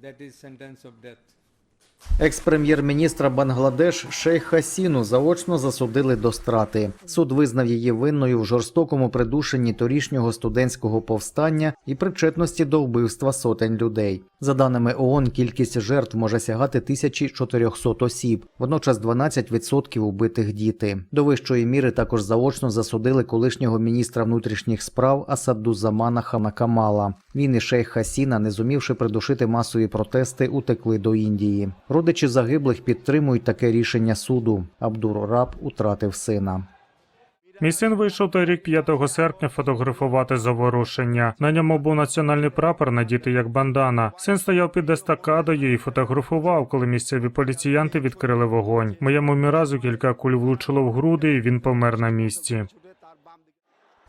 That is sentence of death. Екс-прем'єр-міністра Бангладеш Шейх Хасіну заочно засудили до страти. Суд визнав її винною в жорстокому придушенні торішнього студентського повстання і причетності до вбивства сотень людей. За даними ООН, кількість жертв може сягати 1400 осіб, водночас 12% убитих діти. До вищої міри також заочно засудили колишнього міністра внутрішніх справ Асаддузамана Ханакамала. Він і шейх Хасіна, не зумівши придушити масові протести, утекли до Індії. Родичі загиблих підтримують таке рішення суду. Абдур Раб утратив сина. Мій син вийшов торік 5 серпня фотографувати заворушення. На ньому був національний прапор, надітий як бандана. Син стояв під естакадою і фотографував, коли місцеві поліціянти відкрили вогонь. Моєму міразу кілька куль влучило в груди, і він помер на місці.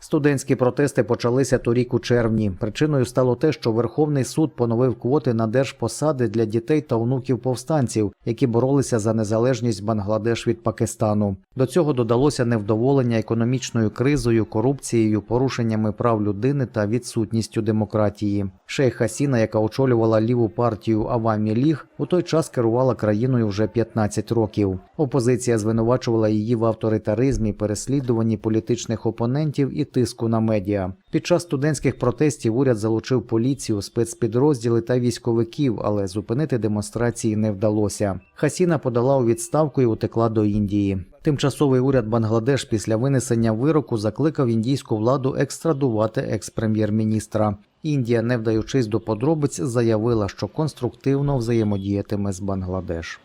Студентські протести почалися торік у червні. Причиною стало те, що Верховний суд поновив квоти на держпосади для дітей та онуків повстанців, які боролися за незалежність Бангладеш від Пакистану. До цього додалося невдоволення економічною кризою, корупцією, порушеннями прав людини та відсутністю демократії. Шейх Хасіна, яка очолювала ліву партію Авамі Ліг, у той час керувала країною вже 15 років. Опозиція звинувачувала її в авторитаризмі, переслідуванні політичних опонентів і тиску на медіа. Під час студентських протестів уряд залучив поліцію, спецпідрозділи та військовиків, але зупинити демонстрації не вдалося. Хасіна подала у відставку і утекла до Індії. Тимчасовий уряд Бангладеш після винесення вироку закликав індійську владу екстрадувати екс-прем'єр-міністра. Індія, не вдаючись до подробиць, заявила, що конструктивно взаємодіятиме з Бангладеш.